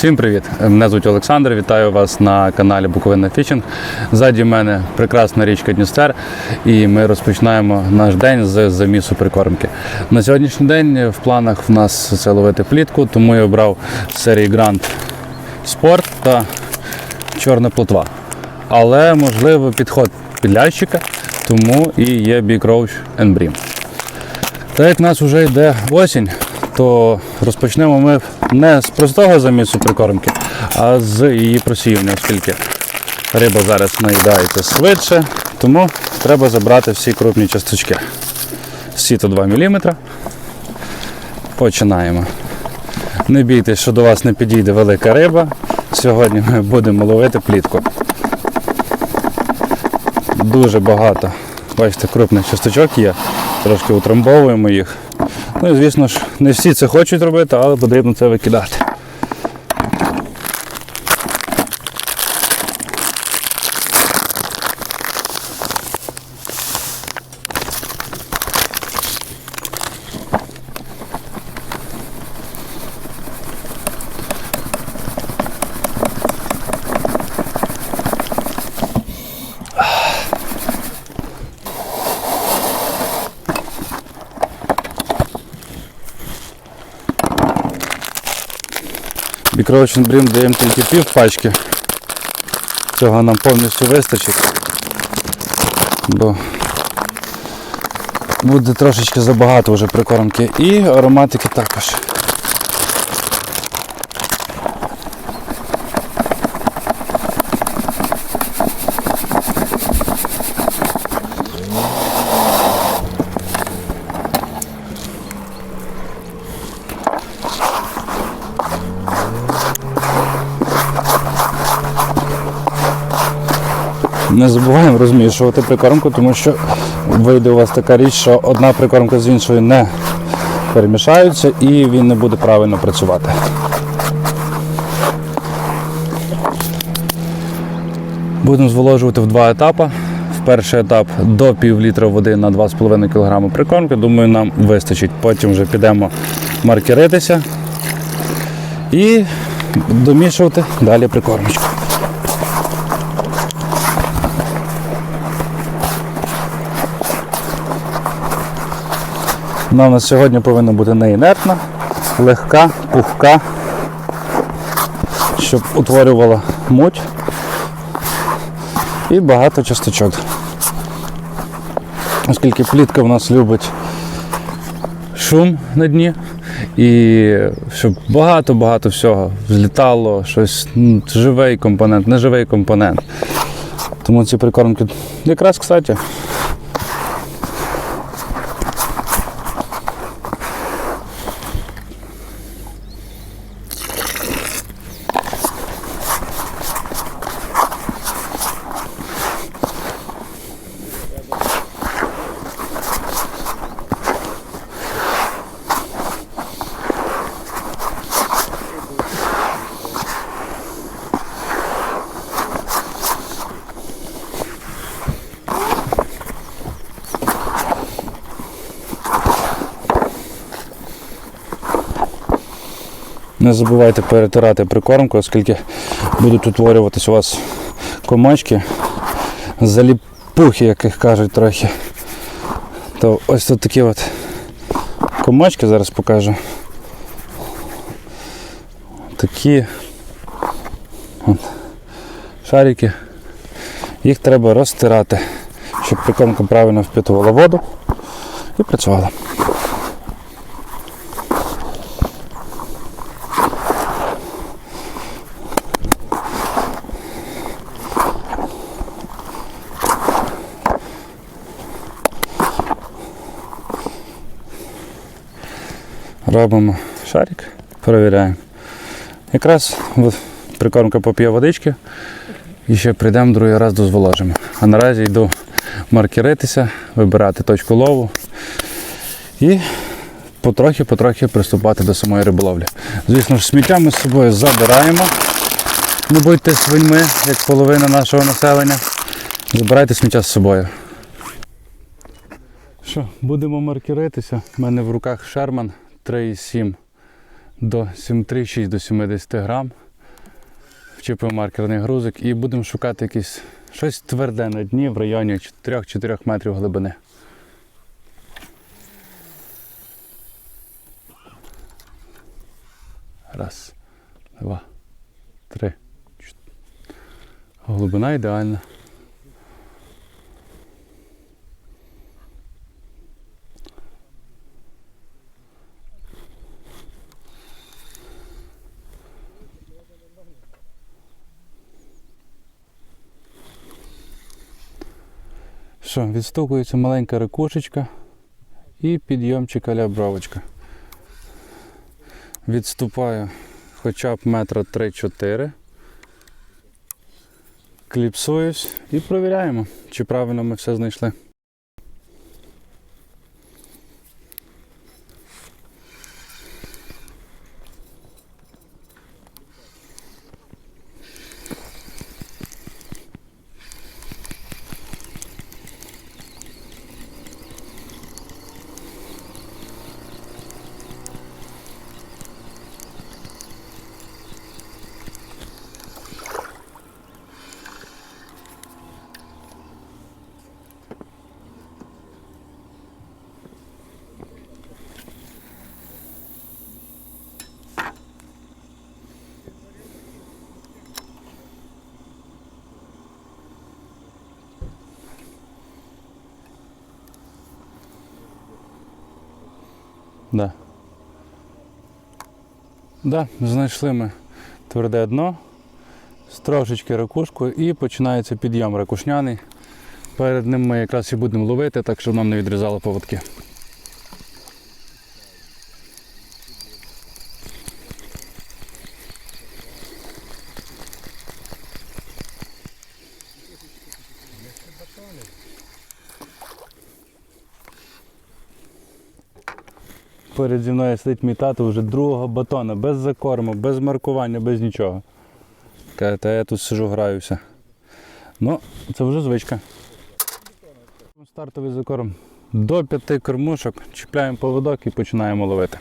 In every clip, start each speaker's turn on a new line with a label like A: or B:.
A: Всім привіт! Мене звуть Олександр. Вітаю вас на каналі Буковина Фішинг. Ззаді мене прекрасна річка Дністер, і ми розпочинаємо наш день з замісу прикормки. На сьогоднішній день в планах в нас це ловити плітку, тому я обрав серії Grand Sport та Чорна плотва. Але можливо підход підлящика, тому і є Big Roach. Так як в нас вже йде осінь, то розпочнемо ми не з простого замісу прикормки, а з її просіювання, оскільки риба зараз наїдається швидше, тому треба забрати всі крупні часточки. Сіто 2 мм. Починаємо. Не бійтесь, що до вас не підійде велика риба. Сьогодні ми будемо ловити плітку. Дуже багато. Бачите, крупних часточок є. Трошки утрамбовуємо їх. Ну і звісно ж, не всі це хочуть робити, але потрібно це викидати. Бікровичний брім даємо тільки пів пачки. Цього нам повністю вистачить. Бо буде трошечки забагато вже прикормки. І ароматики також. Не забуваємо розмішувати прикормку, тому що вийде у вас така річ, що одна прикормка з іншою не перемішаються і він не буде правильно працювати. Будемо зволожувати в два етапи. В перший етап до пів літра води на 2,5 кг прикормки. Думаю, нам вистачить. Потім вже підемо маркеритися і домішувати далі прикормочку. Вона у нас сьогодні повинна бути не інертна, легка, пухка, щоб утворювала муть і багато часточок. Оскільки плітка в нас любить шум на дні і щоб багато-багато всього злітало, щось живий компонент, неживий компонент. Тому ці прикормки якраз, кстати, Не забувайте перетирати прикормку, оскільки будуть утворюватись у вас комачки, заліпухи, як їх кажуть трохи. То ось тут такі от комачки, зараз покажу. Такі от, шарики. Їх треба розтирати, щоб прикормка правильно впитувала воду і працювала. Робимо шарик, перевіряємо. Якраз прикормка поп'є водички і ще прийдемо другий раз дозволожимо. А наразі йду маркеритися, вибирати точку лову і потрохи-потрохи приступати до самої риболовлі. Звісно ж, сміття ми з собою забираємо. Не будьте свиньми, як половина нашого населення. Забирайте сміття з собою. Що, будемо маркеритися. У мене в руках Шерман 3,7 до 7,36 до 70 грам. вчепив маркерний грузик і будемо шукати якесь щось тверде на дні в районі 3-4 метрів глибини. Раз, два, три. Глибина ідеальна. Що, відстукується маленька ракушечка і підйомчик аля бровочка. Відступаю хоча б метра 3-4. Кліпсуюсь і провіряємо, чи правильно ми все знайшли. Да. Да, знайшли ми тверде дно трошечки ракушкою і починається підйом ракушняний. Перед ним ми якраз і будемо ловити, так щоб нам не відрізало поводки. Перед зі мною сидить мій тато вже другого батона, без закорму, без маркування, без нічого. Каже, та я тут сижу, граюся. Ну, це вже звичка. Стартовий закорм до п'яти кормушок, чіпляємо поводок і починаємо ловити.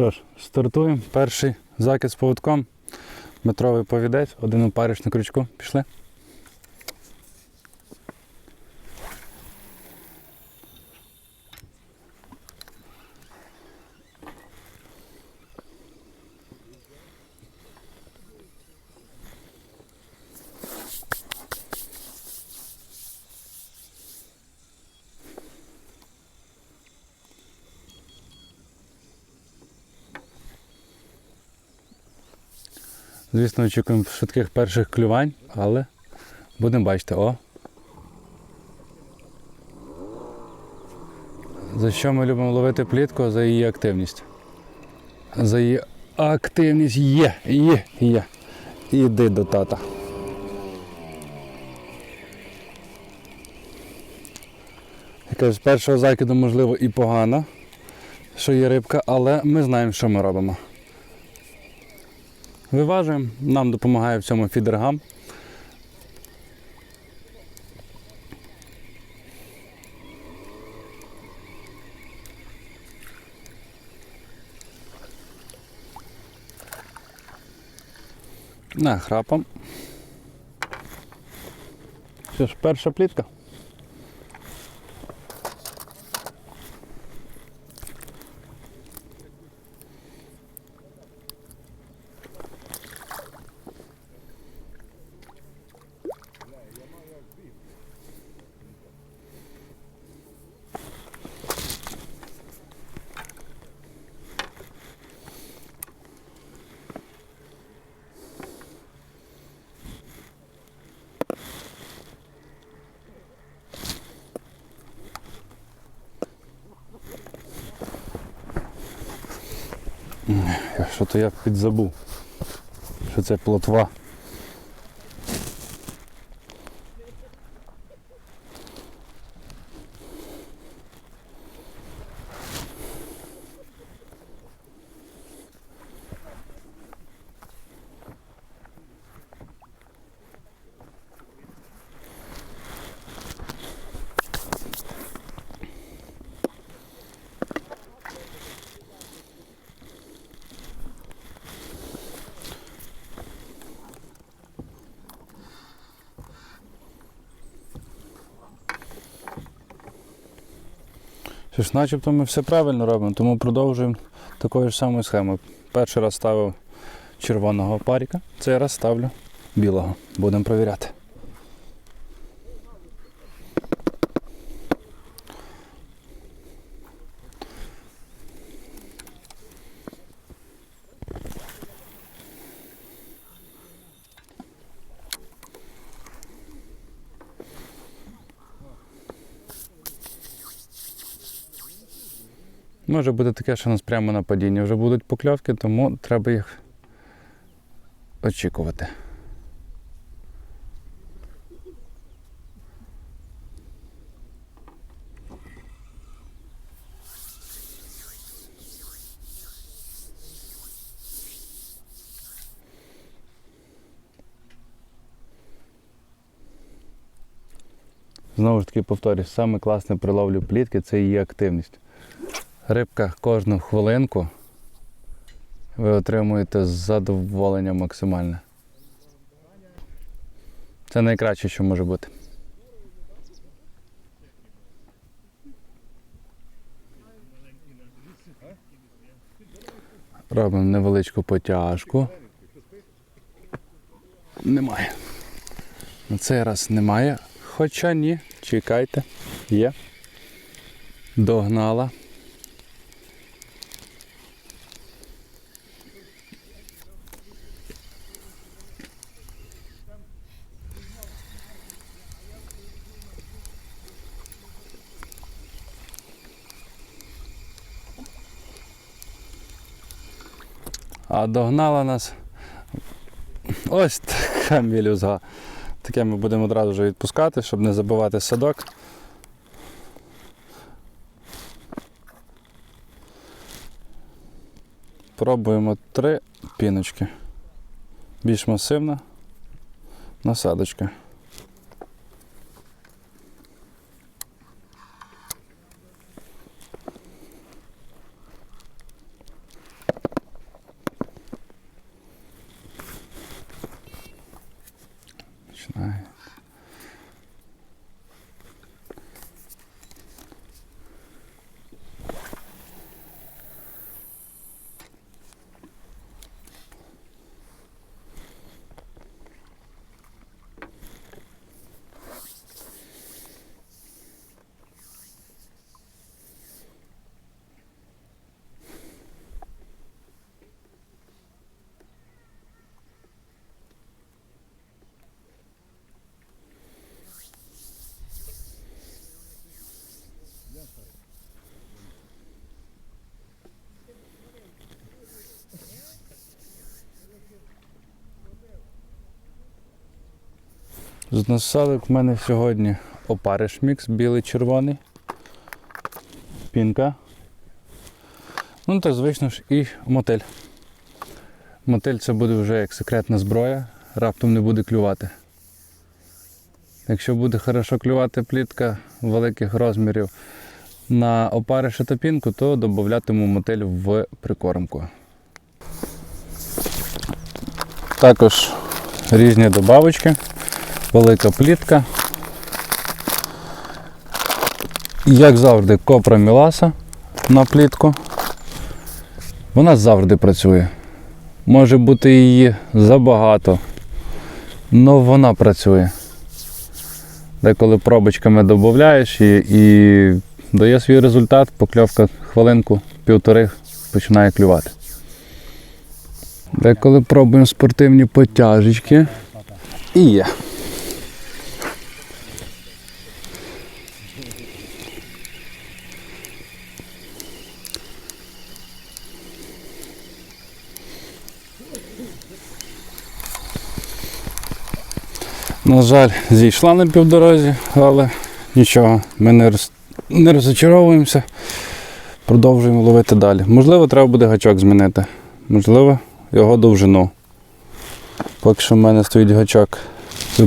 A: Що ж, стартуємо. Перший закид з поводком. Метровий повідець, один опариш на крючку. Пішли. Звісно, очікуємо швидких перших клювань, але будемо бачити. О. За що ми любимо ловити плітку? За її активність. За її активність є, є, є. Іди до тата. З першого закиду, можливо, і погано, що є рибка, але ми знаємо, що ми робимо виважуємо, нам допомагає в цьому фідергам. на Нахрапом. Це ж перша плітка. Що то я підзабув? Що це плотва? Що ж, начебто ми все правильно робимо, тому продовжуємо такою ж самою схемою. Перший раз ставив червоного паріка, цей раз ставлю білого. Будемо перевіряти. Може бути таке, що у нас прямо на падінні вже будуть покльовки, тому треба їх очікувати. Знову ж таки повторюсь, саме класне при ловлі плітки це її активність. Рибка кожну хвилинку ви отримуєте задоволення максимальне. Це найкраще, що може бути. Робимо невеличку потяжку. Немає. На цей раз немає. Хоча ні, чекайте, є. Догнала. Догнала нас ось така мілюзга. Таке ми будемо одразу вже відпускати, щоб не забивати садок. Пробуємо три піночки. Більш масивна насадочка. З насадок в мене сьогодні опариш мікс, білий червоний. Пінка. Ну та звично ж і мотель. Мотель це буде вже як секретна зброя, раптом не буде клювати. Якщо буде хорошо клювати плітка великих розмірів на опариша та пінку, то додатиму мотель в прикормку. Також різні добавочки, велика плітка. Як завжди, копра міласа на плітку. Вона завжди працює. Може бути її забагато, але вона працює. Деколи пробочками додаєш і, і дає свій результат, покльовка хвилинку, півтори починає клювати. Деколи пробуємо спортивні потяжечки. І є. На жаль, зійшла на півдорозі, але нічого, ми не, роз... не розочаровуємося. Продовжуємо ловити далі. Можливо, треба буде гачок змінити. Можливо, його довжину. Поки що в мене стоїть гачок,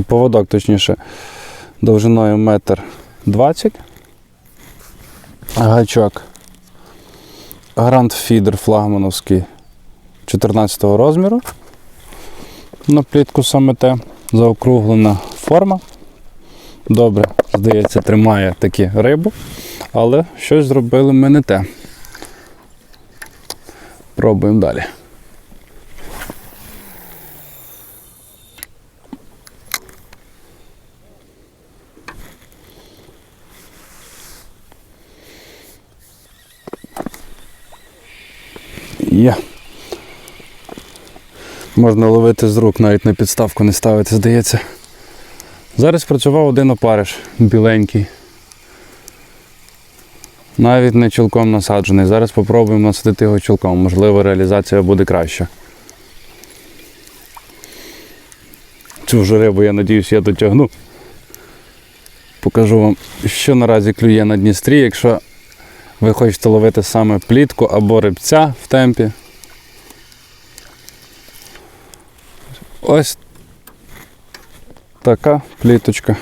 A: поводок точніше, довжиною метр 20. Гачок Grand Feeder флагмановський 14 розміру. На плітку саме те. Заокруглена форма. Добре, здається, тримає такі рибу, але щось зробили ми не те. Пробуємо далі. Є. Можна ловити з рук, навіть на підставку не ставити, здається. Зараз працював один опариш біленький. Навіть не чолком насаджений. Зараз спробуємо насадити його чолком. Можливо, реалізація буде краща. Цю вже рибу, я надіюсь, я дотягну. Покажу вам, що наразі клює на Дністрі. Якщо ви хочете ловити саме плітку або рибця в темпі. Ось така пліточка.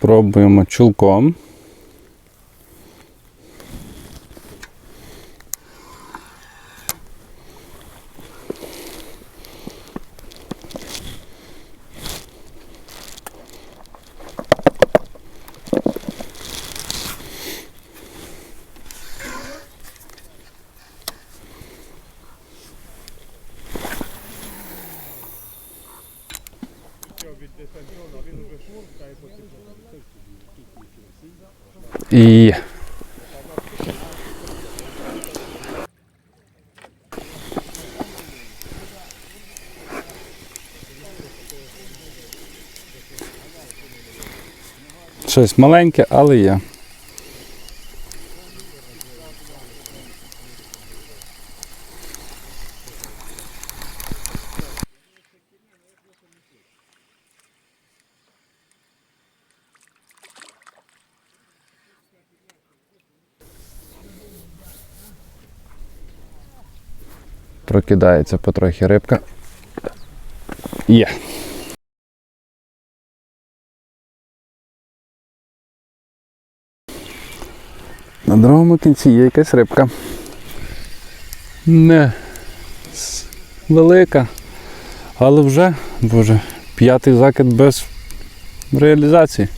A: Пробуємо чулком. І щось маленьке, але є. Прокидається потрохи рибка. Є. На другому кінці є якась рибка. Не велика, але вже, боже, п'ятий закид без реалізації.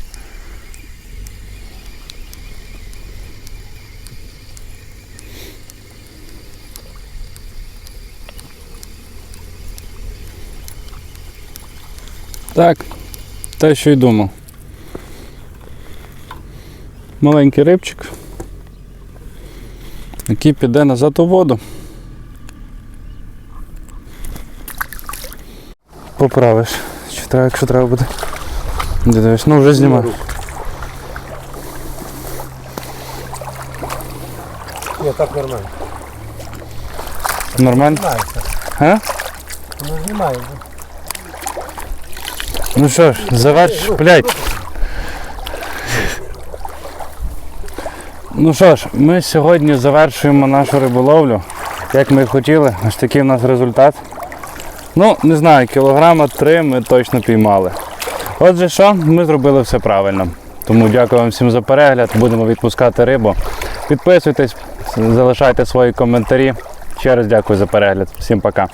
A: Так, те, що й думав. Маленький рибчик, який піде назад у воду. Поправиш. Чи треба, якщо треба буде. Де дивись, ну вже знімаю.
B: Ні, так нормально.
A: Нормально? А?
B: Ну знімаю.
A: Ну що ж, заверш, блядь. Ну що ж, ми сьогодні завершуємо нашу риболовлю. Як ми хотіли, ось такий у нас результат. Ну, не знаю, кілограма три ми точно піймали. Отже, що, ми зробили все правильно. Тому дякую вам всім за перегляд. Будемо відпускати рибу. Підписуйтесь, залишайте свої коментарі. Ще раз дякую за перегляд. Всім пока.